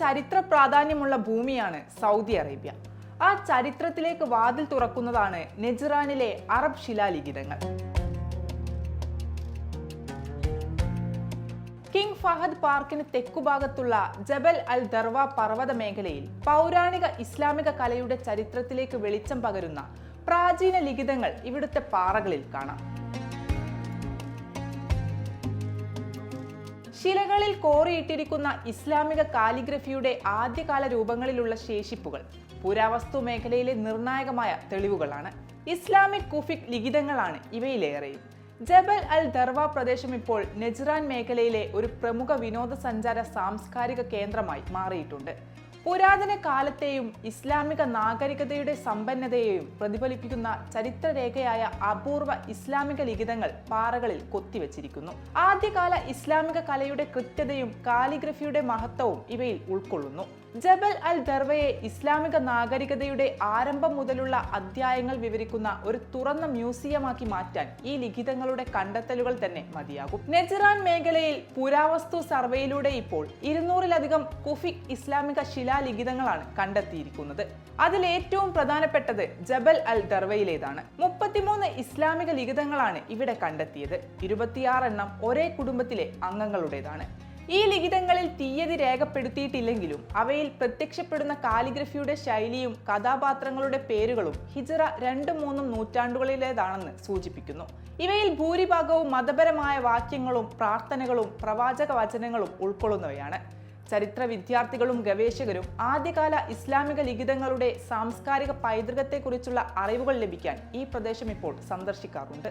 ചരിത്ര പ്രാധാന്യമുള്ള ഭൂമിയാണ് സൗദി അറേബ്യ. ആ ചരിത്രത്തിലേക്ക് വാതിൽ തുറക്കുന്നതാണ് നെജ്റാനിലെ അറബ് ശിലാലിഖിതങ്ങൾ. കിങ് ഫഹദ് പാർക്കിന് തെക്കുഭാഗത്തുള്ള ജബൽ അൽ ദർവ പർവത മേഖലയിൽ പൗരാണിക ഇസ്ലാമിക കലയുടെ ചരിത്രത്തിലേക്ക് വെളിച്ചം പകരുന്ന പ്രാചീന ലിഖിതങ്ങൾ ഇവിടുത്തെ പാറകളിൽ കാണാം. ശിലകളിൽ കോറിയിട്ടിരിക്കുന്ന ഇസ്ലാമിക കാലിഗ്രഫിയുടെ ആദ്യകാല രൂപങ്ങളിലുള്ള ശേഷിപ്പുകൾ പുരാവസ്തു മേഖലയിലെ നിർണായകമായ തെളിവുകളാണ്. ഇസ്ലാമിക് കുഫിക് ലിഖിതങ്ങളാണ് ഇവയിലേറെയും ജബൽ അൽ ദർവ പ്രദേശം ഇപ്പോൾ നെജ്റാൻ മേഖലയിലെ ഒരു പ്രമുഖ വിനോദസഞ്ചാര സാംസ്കാരിക കേന്ദ്രമായി മാറിയിട്ടുണ്ട്. പുരാതന കാലത്തെയും ഇസ്ലാമിക നാഗരികതയുടെ സമ്പന്നതയെയും പ്രതിഫലിപ്പിക്കുന്ന ചരിത്രരേഖയായ അപൂർവ ഇസ്ലാമിക ലിഖിതങ്ങൾ പാറകളിൽ കൊത്തിവെച്ചിരിക്കുന്നു. ആദ്യകാല ഇസ്ലാമിക കലയുടെ കൃത്യതയും കാലിഗ്രഫിയുടെ മഹത്വവും ഇവയിൽ ഉൾക്കൊള്ളുന്നു. ജബൽ അൽ ദർവയെ ഇസ്ലാമിക നാഗരികതയുടെ ആരംഭം മുതലുള്ള അധ്യായങ്ങൾ വിവരിക്കുന്ന ഒരു തുറന്ന മ്യൂസിയമാക്കി മാറ്റാൻ ഈ ലിഖിതങ്ങളുടെ കണ്ടെത്തലുകൾ തന്നെ മതിയാകും. നെജറാൻ മേഖലയിൽ പുരാവസ്തു സർവേയിലൂടെ ഇപ്പോൾ ഇരുന്നൂറിലധികം കുഫിക് ഇസ്ലാമിക ശിലാലിഖിതങ്ങളാണ് കണ്ടെത്തിയിരിക്കുന്നത്. അതിൽ ഏറ്റവും പ്രധാനപ്പെട്ടത് ജബൽ അൽ ദർവയിലേതാണ്. മുപ്പത്തിമൂന്ന് ഇസ്ലാമിക ലിഖിതങ്ങളാണ് ഇവിടെ കണ്ടെത്തിയത്. ഇരുപത്തിയാറ് എണ്ണം ഒരേ കുടുംബത്തിലെ അംഗങ്ങളുടേതാണ്. ഈ ലിഖിതങ്ങളിൽ തീയതി രേഖപ്പെടുത്തിയിട്ടില്ലെങ്കിലും അവയിൽ പ്രത്യക്ഷപ്പെടുന്ന കാലിഗ്രഫിയുടെ ശൈലിയും കഥാപാത്രങ്ങളുടെ പേരുകളും ഹിജറ രണ്ടും മൂന്നും നൂറ്റാണ്ടുകളിലേതാണെന്ന് സൂചിപ്പിക്കുന്നു. ഇവയിൽ ഭൂരിഭാഗവും മതപരമായ വാക്യങ്ങളും പ്രാർത്ഥനകളും പ്രവാചക വചനങ്ങളും ഉൾക്കൊള്ളുന്നവയാണ്. ചരിത്ര വിദ്യാർത്ഥികളും ഗവേഷകരും ആദ്യകാല ഇസ്ലാമിക ലിഖിതങ്ങളുടെ സാംസ്കാരിക പൈതൃകത്തെക്കുറിച്ചുള്ള അറിവുകൾ ലഭിക്കാൻ ഈ പ്രദേശം ഇപ്പോൾ സന്ദർശിക്കാറുണ്ട്.